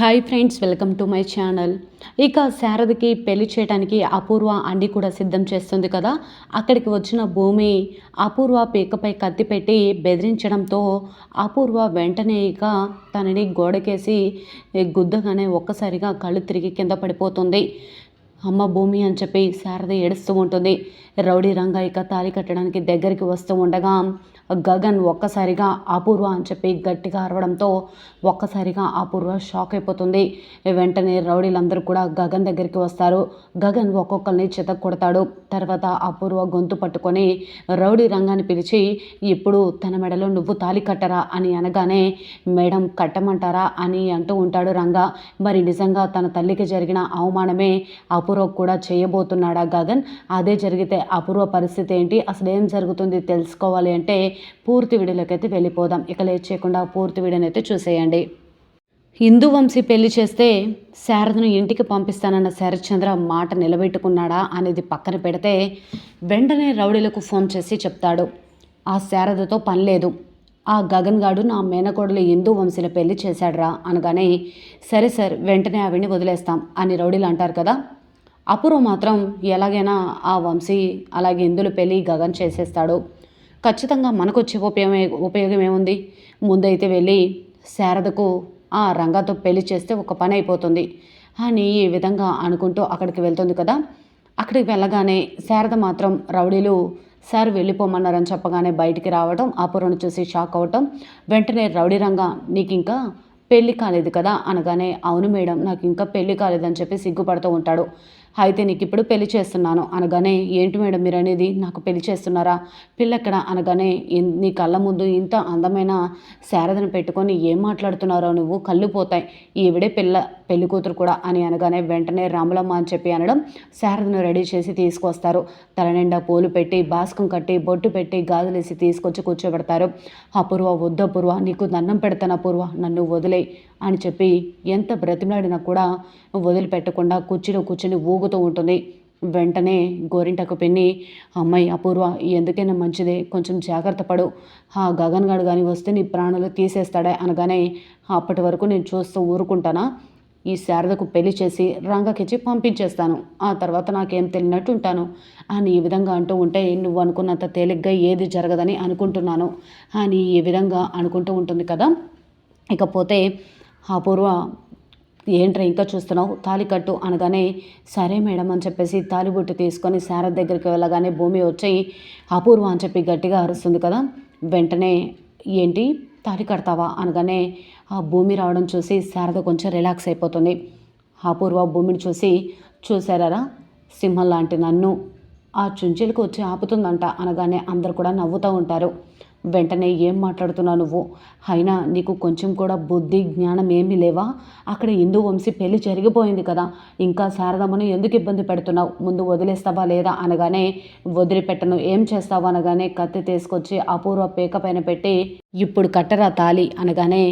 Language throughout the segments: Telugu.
Hi friends welcome to my channel ఇక శారదకి పెళ్ళి చేయడానికి అపూర్వ అండి కూడా సిద్ధం చేస్తుంది కదా? అక్కడికి వచ్చిన భూమి అపూర్వ పీకపై కత్తి పెట్టి బెదిరించడంతో అపూర్వ వెంటనే ఇక తనని గోడకేసి గుద్దగానే ఒక్కసారిగా కళ్ళు తిరిగి కింద పడిపోతుంది. అమ్మ భూమి అని చెప్పి శారద ఏడుస్తూ ఉంటుంది. రౌడీ రంగ ఇక తాలి కట్టడానికి దగ్గరికి వస్తూ ఉండగా గగన్ ఒక్కసారిగా అపూర్వ అని చెప్పి గట్టిగా అరవడంతో ఒక్కసారిగా అపూర్వ షాక్ అయిపోతుంది. వెంటనే రౌడీలందరూ కూడా గగన్ దగ్గరికి వస్తారు. గగన్ ఒక్కొక్కరిని చిత కొడతాడు. తర్వాత అపూర్వ గొంతు పట్టుకొని రౌడీ రంగాన్ని పిలిచి ఇప్పుడు తన మెడలో నువ్వు తాలి కట్టరా అని అనగానే మేడం కట్టమంటారా అని అంటూ ఉంటాడు రంగా. మరి నిజంగా తన తల్లికి జరిగిన అవమానమే అపూర్వ కూడా చేయబోతున్నాడా గగన్? అదే జరిగితే అపూర్వ పరిస్థితి ఏంటి? అసలు ఏం జరుగుతుంది తెలుసుకోవాలి అంటే పూర్తి వీడియోలోకైతే వెళ్ళిపోదాం. ఇక లేట్ చేయకుండా పూర్తి వీడియోనైతే చూసేయండి. హిందూ వంశీ పెళ్ళి చేస్తే శారదను ఇంటికి పంపిస్తానన్న శరత్చంద్ర మాట నిలబెట్టుకున్నాడా అనేది పక్కన పెడితే వెంటనే రౌడీలకు ఫోన్ చేసి చెప్తాడు. ఆ శారదతో పని లేదు. ఆ గగన్ గాడు నా మేనకోడలు హిందూ వంశీల పెళ్ళి చేశాడురా అనగానే సరే సార్ వెంటనే ఆవిడ్ని వదిలేస్తాం అని రౌడీలు అంటారు కదా. అపూర్వ మాత్రం ఎలాగైనా ఆ వంశీ అలాగే ఇందులో పెళ్ళి గగన్ చేసేస్తాడు. ఖచ్చితంగా మనకొచ్చే ఉపయోగమే ఉపయోగం ఏముంది ముందైతే వెళ్ళి శారదకు ఆ రంగతో పెళ్ళి చేస్తే ఒక పని అయిపోతుంది. అని ఈ విధంగా అనుకుంటూ అక్కడికి వెళ్తుంది కదా? అక్కడికి వెళ్ళగానే శారద మాత్రం రౌడీలు సార్ వెళ్ళిపోమన్నారని చెప్పగానే బయటికి రావడం అపూర్వను చూసి షాక్ అవ్వటం వెంటనే రౌడీ రంగా నీకు ఇంకా పెళ్ళి కాలేదు కదా? అనగానే అవును మేడం నాకు ఇంకా పెళ్ళి కాలేదని చెప్పి సిగ్గుపడుతూ ఉంటాడు. అయితే నీకు ఇప్పుడు పెళ్ళి చేస్తున్నాను అనగానే ఏంటి మేడం మీరు అనేది? నాకు పెళ్ళి చేస్తున్నారా? పిల్లెక్కడ? అనగానే నీ కళ్ళ ముందు ఇంత అందమైన శారదను పెట్టుకొని ఏం మాట్లాడుతున్నారో నువ్వు? కళ్ళు పోతాయి. ఈవిడే పిల్ల పెళ్ళి కూతురు కూడా అని అనగానే వెంటనే రాములమ్మ అని చెప్పి అనడం శారదను రెడీ చేసి తీసుకొస్తారు. తల నిండా పూలు పెట్టి బాస్కం కట్టి బొట్టు పెట్టి గాజులేసి తీసుకొచ్చి కూర్చోబెడతారు. అపూర్వ వద్దపూర్వ నీకు దండం పెడతాను అపూర్వ నన్ను వదిలే అని చెప్పి ఎంత బ్రతిమలాడినా కూడా వదిలిపెట్టకుండా కుర్చీలో కూర్చొని ఊగుతూ ఉంటుంది. వెంటనే గోరింటకు పిన్ని అమ్మాయి అపూర్వ ఎందుకైనా మంచిదే కొంచెం జాగ్రత్త పడు. ఆ గగన్ గడు కానీ వస్తే నీ ప్రాణాలు తీసేస్తాడే అనగానే అప్పటి వరకు నేను చూస్తూ ఊరుకుంటానా? ఈ శారదకు పెళ్ళి చేసి రంగకిచ్చి పంపించేస్తాను. ఆ తర్వాత నాకేం తెలియనట్టు ఉంటాను. అని ఈ విధంగా అంటూ ఉంటే నువ్వు అనుకున్నంత తేలిగ్గా ఏది జరగదని అనుకుంటున్నాను. అని ఈ విధంగా అనుకుంటూ ఉంటుంది కదా? ఇకపోతే అపూర్వ ఏంట్రా ఇంకా చూస్తున్నావు? తాలి కట్టు అనగానే సరే మేడం అని చెప్పేసి తాలిబొట్టు తీసుకొని శారద దగ్గరికి వెళ్ళగానే భూమి వచ్చి అపూర్వ అని చెప్పి గట్టిగా అరుస్తుంది కదా వెంటనే ఏంటి? తాలి కడతావా? అనగానే ఆ భూమి రావడం చూసి శారద కొంచెం రిలాక్స్ అయిపోతుంది. అపూర్వ భూమిని చూసి చూసారా సింహం లాంటి నన్ను ఆ చుంచెలకు వచ్చి ఆపుతుందంట అనగానే అందరు కూడా నవ్వుతూ ఉంటారు. వెంటనే ఏం మాట్లాడుతున్నావు నువ్వు? అయినా నీకు కొంచెం కూడా బుద్ధి జ్ఞానం ఏమీ లేవా? అక్కడ హిందూ వంశీ పెళ్ళి జరిగిపోయింది కదా. ఇంకా శారదమ్మను ఎందుకు ఇబ్బంది పెడుతున్నావు? ముందు వదిలేస్తావా లేదా? అనగానే వదిలిపెట్టను. ఏం చేస్తావు? అనగానే కత్తి తీసుకొచ్చి అపూర్వ పీక పైన పెట్టి ఇప్పుడు కట్టరా తాలి అనగానే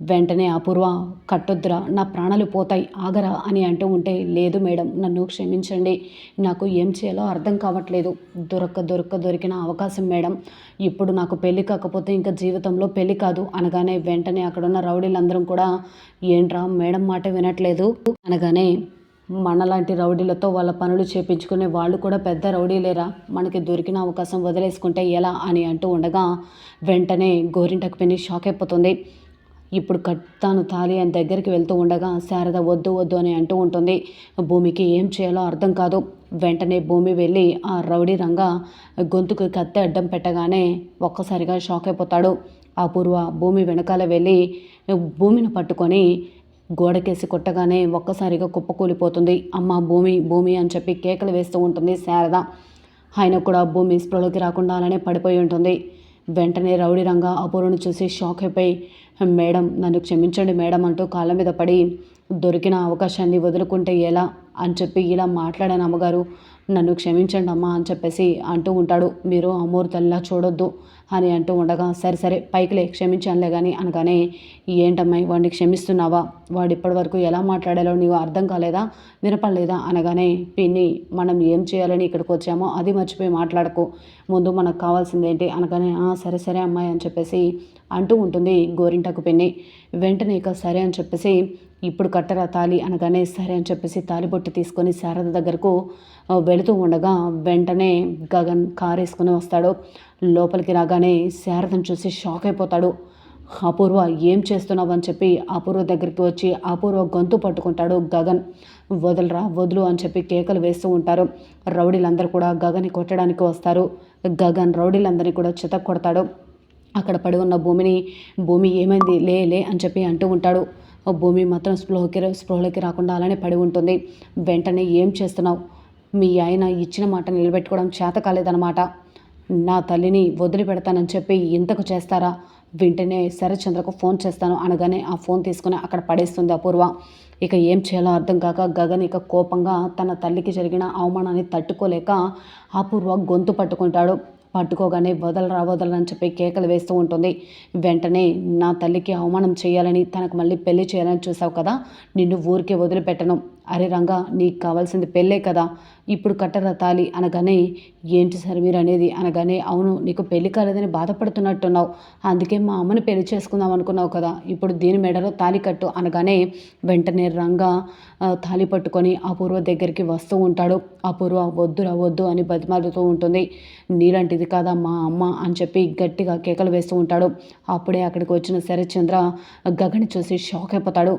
వెంటనే అపూర్వ కట్టొద్దురా నా ప్రాణాలు పోతాయి ఆగరా అని అంటూ ఉంటే లేదు మేడం నన్ను క్షమించండి నాకు ఏం చేయాలో అర్థం కావట్లేదు దొరక్క దొరక్క దొరికిన అవకాశం మేడం ఇప్పుడు నాకు పెళ్ళి కాకపోతే ఇంకా జీవితంలో పెళ్ళి కాదు అనగానే వెంటనే అక్కడున్న రౌడీలందరం కూడా ఏంట్రా మేడం మాట వినట్లేదు అనగానే మనలాంటి రౌడీలతో వాళ్ళ పనులు చేపించుకునే వాళ్ళు కూడా పెద్ద రౌడీలేరా మనకి దొరికిన అవకాశం వదిలేసుకుంటే ఎలా అని అంటూ ఉండగా వెంటనే గోరింటకు పిన్ని షాక్ అయిపోతుంది. ఇప్పుడు కట్టాను తాలి అని దగ్గరికి వెళ్తూ ఉండగా శారద వద్దు వద్దు అని అంటూ ఉంటుంది. భూమికి ఏం చేయాలో అర్థం కాదు. వెంటనే భూమి వెళ్ళి ఆ రౌడీ రంగ గొంతుకు కత్తి అడ్డం పెట్టగానే ఒక్కసారిగా షాక్ అయిపోతాడు. అపూర్వ భూమి వెనకాల వెళ్ళి భూమిని పట్టుకొని గోడకేసి కొట్టగానే ఒక్కసారిగా కుప్పకూలిపోతుంది అమ్మ భూమి భూమి అని చెప్పి కేకలు వేస్తూ ఉంటుంది శారద. ఆయన కూడా భూమి స్పృహలోకి రాకుండా అలానే పడిపోయి ఉంటుంది. వెంటనే రౌడీ రంగా అపూర్వను చూసి షాక్ అయిపోయి మేడం నన్ను క్షమించండి మేడం అంటూ కాళ్ళ మీద పడి దొరికిన అవకాశాన్ని వదులుకుంటే ఎలా? అని చెప్పి ఇలా మాట్లాడాను అమ్మగారు నన్ను క్షమించండి అమ్మా అని చెప్పేసి అంటూ ఉంటాడు. మీరు అమూర్తల్లా చూడొద్దు అని అంటూ ఉండగా సరే సరే పైకిలే క్షమించానులే కానీ అనగానే ఏంటమ్మాయి వాడిని క్షమిస్తున్నావా? వాడు ఇప్పటివరకు ఎలా మాట్లాడాలో నీవు అర్థం కాలేదా? వినపడలేదా? అనగానే పిన్ని మనం ఏం చేయాలని ఇక్కడికి వచ్చామో అది మర్చిపోయి మాట్లాడకు. ముందు మనకు కావాల్సింది ఏంటి? అనగానే సరే సరే అమ్మాయి అని చెప్పేసి అంటూ ఉంటుంది గోరింటకు పిన్ని. వెంటనే ఇక సరే అని చెప్పేసి ఇప్పుడు కట్టరా తాలి అనగానే సరే అని చెప్పేసి తాలిబొట్టు తీసుకొని శారద దగ్గరకు వెళుతూ ఉండగా వెంటనే గగన్ కారు వేసుకుని వస్తాడు. లోపలికి రాగానే శారదను చూసి షాక్ అయిపోతాడు. అపూర్వ ఏం చేస్తున్నావు? అని చెప్పి అపూర్వ దగ్గరికి వచ్చి అపూర్వ గొంతు పట్టుకుంటాడు గగన్. వదలరా వదులు అని చెప్పి కేకలు వేస్తూ ఉంటారు. రౌడీలందరూ కూడా గగన్ని కొట్టడానికి వస్తారు. గగన్ రౌడీలందరినీ కూడా చితక్ కొడతాడు అక్కడ పడి ఉన్న భూమిని భూమి ఏమైంది? లే లే అని చెప్పి అంటూ ఉంటాడు. భూమి మాత్రం స్పృహకి స్పృహలోకి రాకుండా అలానే పడి ఉంటుంది. వెంటనే ఏం చేస్తున్నావు? మీ ఆయన ఇచ్చిన మాట నిలబెట్టుకోవడం చేత కాలేదన్నమాట. నా తల్లిని వదిలిపెడతానని చెప్పి ఇంతకు చేస్తారా? వెంటనే శరత్చంద్రకు ఫోన్ చేస్తాను అనగానే ఆ ఫోన్ తీసుకుని అక్కడ పడేస్తుంది అపూర్వ. ఇక ఏం చేయాలో అర్థం కాక గగన్ ఇక కోపంగా తన తల్లికి జరిగిన అవమానాన్ని తట్టుకోలేక అపూర్వ గొంతు పట్టుకుంటాడు. పట్టుకోగానే వదలరా వదలరా చెప్పి కేకలు వేస్తూ ఉంటుంది. వెంటనే నా తల్లికి అవమానం చేయాలని తనకు మళ్ళీ పెళ్ళి చేయాలని చూసావు కదా నిన్ను ఊరికే వదిలిపెట్టను. అరే రంగా నీకు కావాల్సింది పెళ్ళే కదా ఇప్పుడు కట్టరా తాలి అనగానే ఏంటి సార్ మీరు అనేది? అనగానే అవును నీకు పెళ్ళి కాలేదని బాధపడుతున్నట్టున్నావు. అందుకే మా అమ్మని పెళ్ళి చేసుకుందాం అనుకున్నావు కదా ఇప్పుడు దీని మెడలో తాలి కట్టు అనగానే వెంటనే రంగా తాలి పట్టుకొని అపూర్వ దగ్గరికి వస్తూ ఉంటాడు. అపూర్వ వద్దురా వద్దు అని బతిమాలుతూ ఉంటుంది. నీలాంటిది కాదా మా అమ్మ అని చెప్పి గట్టిగా కేకలు వేస్తూ ఉంటాడు. అప్పుడే అక్కడికి వచ్చిన శరత్చంద్ర గగన్ చూసి షాక్ అయిపోతాడు.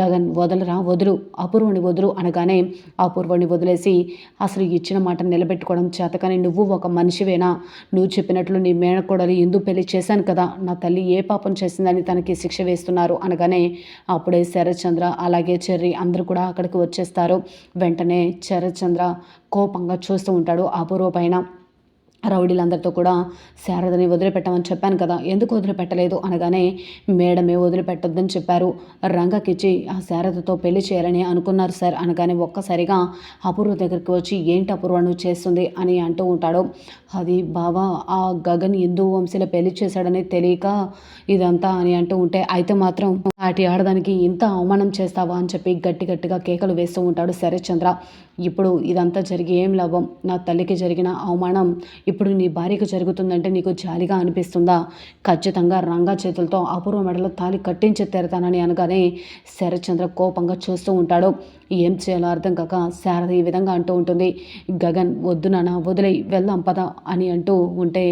గగన్ వదలరా వదులు. అపూర్వని వదులు అనగానే అపూర్వని వదిలేసి అసలు ఇచ్చిన మాట నిలబెట్టుకోవడం చేతకని నువ్వు ఒక మనిషివేనా? నువ్వు చెప్పినట్లు నీ మేనకోడలు ఎందుకు పెళ్ళి చేశాను కదా? నా తల్లి ఏ పాపం చేసిందని తనకి శిక్ష వేస్తున్నారు అనగానే అప్పుడే శరత్చంద్ర అలాగే చెర్రి అందరూ కూడా అక్కడికి వచ్చేస్తారు. వెంటనే శరత్చంద్ర కోపంగా చూస్తూ ఉంటాడు అపూర్వ పైన రౌడీలందరితో కూడా శారదని వదిలిపెట్టమని చెప్పాను కదా. ఎందుకు వదిలిపెట్టలేదు? అనగానే మేడమే వదిలిపెట్టొద్దని చెప్పారు. రంగకిచ్చి ఆ శారదతో పెళ్ళి చేయాలని అనుకున్నారు సార్. అనగానే ఒక్కసారిగా అపూర్వ దగ్గరికి వచ్చి ఏంటి అపూర్వ నువ్వు చేస్తుంది? అని అంటూ ఉంటాడు. అది బావా ఆ గగన్ హిందూ వంశీల పెళ్ళి చేశాడని తెలియక ఇదంతా అని అంటూ ఉంటే అయితే మాత్రం వాటి ఆడదానికి ఇంత అవమానం చేస్తావా? అని చెప్పి గట్టి గట్టిగా కేకలు వేస్తూ ఉంటాడు శరత్చంద్ర. ఇప్పుడు ఇదంతా జరిగి ఏం లాభం? నా తల్లికి జరిగిన అవమానం ఇప్పుడు నీ భార్యకు జరుగుతుందంటే నీకు జాలిగా అనిపిస్తుందా? ఖచ్చితంగా రంగా చేతులతో అపూర్వ మెడలో తాలి కట్టించి తెరతానని అనగానే శరత్చంద్ర కోపంగా చూస్తూ ఉంటాడు. ఏం చేయాలో అర్థం కాక శారద ఈ విధంగా అంటూ ఉంటుంది. గగన్ వద్దు నాన్న వదిలే వెళ్దాం పద అని అంటూ ఉంటే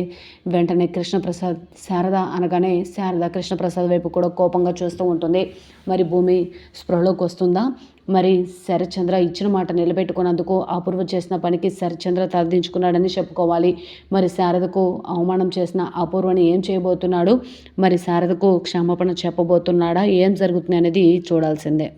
వెంటనే కృష్ణప్రసాద్ శారద అనగానే శారద కృష్ణప్రసాద్ వైపు కూడా కోపంగా చూస్తూ ఉంటుంది. మరి భూమి స్పృహలోకి వస్తుందా? మరి శరచంద్ర ఇచ్చిన మాట నిలబెట్టుకున్నందుకు అపూర్వ చేసిన పనికి శరచంద్ర తలదించుకున్నాడని చెప్పుకోవాలి. మరి శారదకు అవమానం చేసిన అపూర్వని ఏం చేయబోతున్నాడు? మరి శారదకు క్షమాపణ చెప్పబోతున్నాడా? ఏం జరుగుతుంది అనేది చూడాల్సిందే.